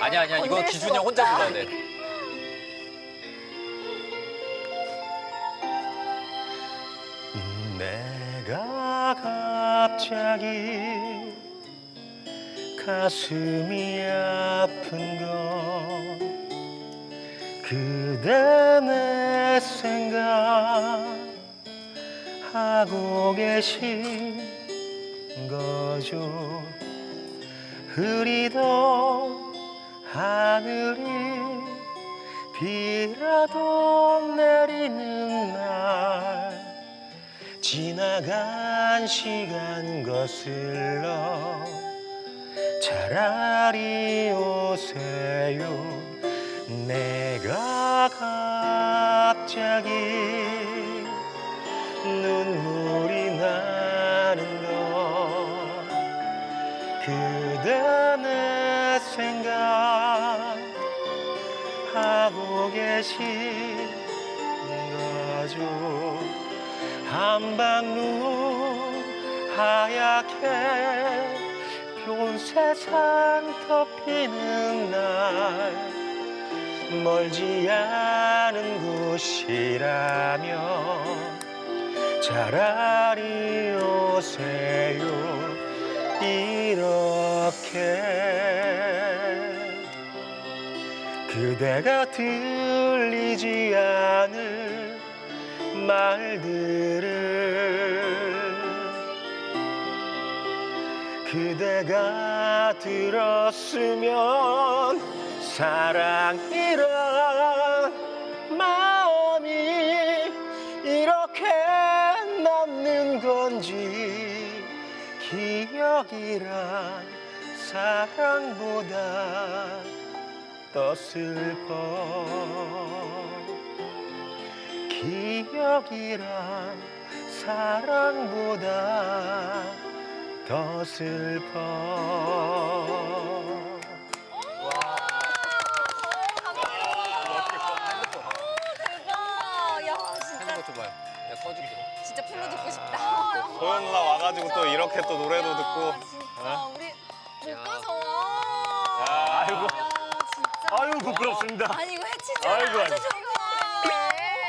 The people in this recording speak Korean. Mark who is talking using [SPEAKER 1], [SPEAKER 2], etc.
[SPEAKER 1] 아니야 아니야 이거 기준이 형
[SPEAKER 2] 수가
[SPEAKER 1] 혼자
[SPEAKER 2] 없다.
[SPEAKER 1] 불러야 돼.
[SPEAKER 3] 내가 갑자기 가슴이 아픈 건 그대 내 생각 하고 계신 거죠 흐리던 하늘이 비라도 내리는 날 지나간 시간 거슬러 차라리 오세요. 내가 갑자기 눈물이 나는 건 그대 내 생각하고 계신 거죠 한방눈 하얗게 온 세상 덮이는 날 멀지 않은 곳이라면 차라리 오세요. 이렇게 그대가 들리지 않을 말들을 그대가 들었으면 사랑이란 마음이 이렇게 남는 건지 기억이란 사랑보다 더 슬퍼 기억이란 사랑보다 더 슬퍼
[SPEAKER 2] 진짜 풀로 듣고 싶다.
[SPEAKER 4] 소연 누나 와가지고 또 이렇게 또 노래도 듣고.
[SPEAKER 2] 야, 진짜 우리 못 가서 와.
[SPEAKER 4] 야,
[SPEAKER 3] 아이고.
[SPEAKER 2] 야 진짜.
[SPEAKER 3] 아유 부끄럽습니다
[SPEAKER 2] 아니 이거 해치지
[SPEAKER 3] 아이고, 아이고.
[SPEAKER 2] 좋은